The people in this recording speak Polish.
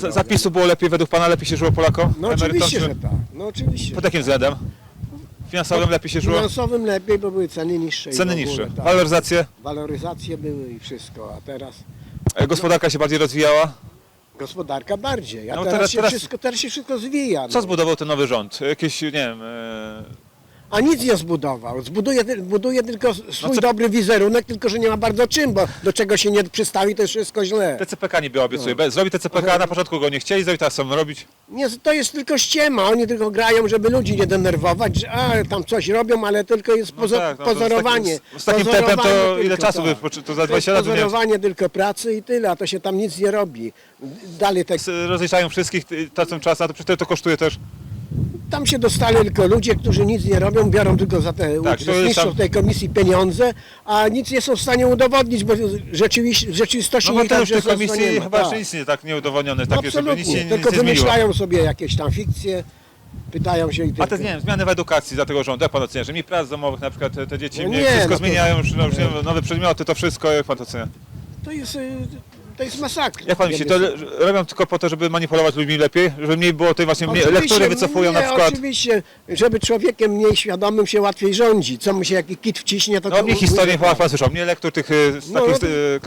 Z- Zapisu było lepiej według Pana, lepiej się żyło Polakom? No oczywiście, czy- że tak. No oczywiście. Pod jakim względem? Finansowym lepiej się żyło? Finansowym lepiej, bo były ceny niższe. i Ceny ogóle, niższe. tak. Waloryzacje? Waloryzacje były i wszystko, a teraz E, Gospodarka się bardziej rozwijała? gospodarka bardziej. A No teraz, teraz- się teraz- Wszystko, teraz się wszystko zwija. Co No. zbudował ten nowy rząd? Jakieś, nie wiem, e, A nic nie zbudował. Zbuduje, buduje tylko swój co- dobry wizerunek, tylko że nie ma bardzo czym, bo do czego się nie przystawi, to jest wszystko źle. TCPK niby obiecuje. No. Zrobi TCPK, na początku go nie chcieli zrobić, teraz chcą robić. Nie, to jest tylko ściema. Oni tylko grają, żeby ludzi nie denerwować, że a, tam coś robią, ale tylko jest pozo- tak, no to z pozorowanie. takim- z takim tempem to Pozorowanie ile czasu by- tak. to za 20 to lat by nie- pozorowanie tylko pracy i tyle, a to się tam nic nie robi. Dalej S- Rozliczają wszystkich, tracą czas, a to przecież to kosztuje też. Tam się dostali tylko ludzie, którzy nic nie robią, biorą tylko za te Tak, to jest uczestnictwo tam- w tej komisji pieniądze, a nic nie są w stanie udowodnić, bo rzeczywiście, w rzeczywistości No bo ich tam też w tej komisji nie ma, chyba tak. jeszcze nic nie tak nie udowodnione, takie, żeby nic Absolutnie, się tylko nic nie zmieniło. wymyślają sobie jakieś tam fikcje, pytają się i A te, nie wiem, zmiany w edukacji za tego rządu, jak pan ocenia, że mniej prac domowych na przykład, te, te dzieci No nie, wszystko no to- zmieniają, już, no, już nie, nowe przedmioty, to wszystko, jak pan to ocenia? To jest, y, to jest masakra. Jak pan myśli, to le- robią tylko po to, żeby manipulować ludźmi lepiej, żeby mniej było tej właśnie, mniej, lektury wycofują nie, na przykład, Oczywiście, żeby człowiekiem mniej świadomym się łatwiej rządzi. Co mu się jaki kit wciśnie, to no to mnie u- historię u- chyba pan słyszał, mnie lektur tych z No, takich no y, klasycznych,